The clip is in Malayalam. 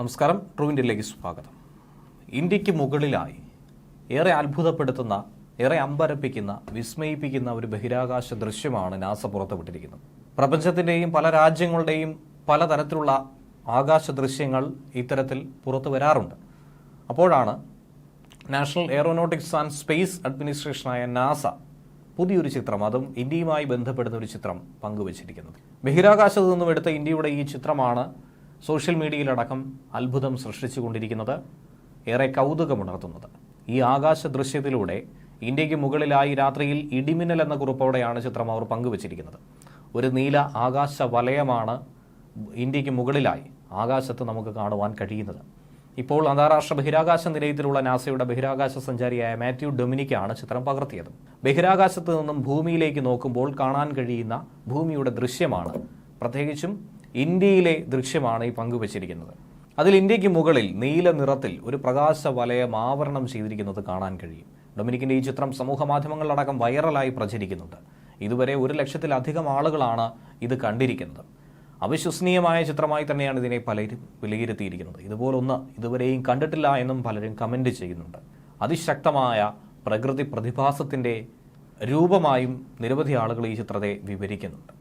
നമസ്കാരം ട്രൂ ഇന്ത്യയിലേക്ക് സ്വാഗതം. ഇന്ത്യയ്ക്ക് മുകളിലായി ഏറെ അത്ഭുതപ്പെടുത്തുന്ന ഏറെ അമ്പരപ്പിക്കുന്ന വിസ്മയിപ്പിക്കുന്ന ഒരു ബഹിരാകാശ ദൃശ്യമാണ് നാസ പുറത്തുവിട്ടിരിക്കുന്നത്. പ്രപഞ്ചത്തിന്റെയും പല രാജ്യങ്ങളുടെയും പലതരത്തിലുള്ള ആകാശ ദൃശ്യങ്ങൾ ഇത്തരത്തിൽ പുറത്തു വരാറുണ്ട്. അപ്പോഴാണ് നാഷണൽ എയറോനോട്ടിക്സ് ആൻഡ് സ്പേസ് അഡ്മിനിസ്ട്രേഷനായ നാസ പുതിയൊരു ചിത്രം അതും ഇന്ത്യയുമായി ബന്ധപ്പെടുന്ന ഒരു ചിത്രം പങ്കുവച്ചിരിക്കുന്നത്. ബഹിരാകാശത്തു നിന്നും എടുത്ത ഇന്ത്യയുടെ ഈ ചിത്രമാണ് സോഷ്യൽ മീഡിയയിലടക്കം അത്ഭുതം സൃഷ്ടിച്ചുകൊണ്ടിരിക്കുന്നത് ഏറെ കൗതുകമുണർത്തുന്നത്. ഈ ആകാശ ദൃശ്യത്തിലൂടെ ഇന്ത്യയ്ക്ക് മുകളിലായി രാത്രിയിൽ ഇടിമിന്നൽ എന്ന കുറിപ്പോടെയാണ് ചിത്രം അവർ പങ്കുവച്ചിരിക്കുന്നത്. ഒരു നീല ആകാശ വലയമാണ് ഇന്ത്യയ്ക്ക് മുകളിലായി ആകാശത്ത് നമുക്ക് കാണുവാൻ കഴിയുന്നത്. ഇപ്പോൾ അന്താരാഷ്ട്ര ബഹിരാകാശ നിലയത്തിലുള്ള നാസയുടെ ബഹിരാകാശ സഞ്ചാരിയായ മാത്യു ഡൊമിനിക്കാണ് ചിത്രം പകർത്തിയത്. ബഹിരാകാശത്ത് നിന്നും ഭൂമിയിലേക്ക് നോക്കുമ്പോൾ കാണാൻ കഴിയുന്ന ഭൂമിയുടെ ദൃശ്യമാണ്. പ്രത്യേകിച്ചും ഇന്ത്യയിലെ ദൃശ്യമാണ് ഈ പങ്കുവച്ചിരിക്കുന്നത്. അതിൽ ഇന്ത്യയ്ക്ക് മുകളിൽ നീല നിറത്തിൽ ഒരു പ്രകാശ വലയം ആവരണം ചെയ്തിരിക്കുന്നത് കാണാൻ കഴിയും. ഡൊമിനിക്കിന്റെ ഈ ചിത്രം സമൂഹ മാധ്യമങ്ങളിലടക്കം വൈറലായി പ്രചരിക്കുന്നുണ്ട്. ഇതുവരെ ഒരു ലക്ഷത്തിലധികം ആളുകളാണ് ഇത് കണ്ടിരിക്കുന്നത്. അവിശ്വസനീയമായ ചിത്രമായി തന്നെയാണ് ഇതിനെ പലരും വിലയിരുത്തിയിരിക്കുന്നത്. ഇതുപോലൊന്ന് ഇതുവരെയും കണ്ടിട്ടില്ല എന്നും പലരും കമന്റ് ചെയ്യുന്നുണ്ട്. അതിശക്തമായ പ്രകൃതി പ്രതിഭാസത്തിന്റെ രൂപമായും നിരവധി ആളുകൾ ഈ ചിത്രത്തെ വിവരിക്കുന്നുണ്ട്.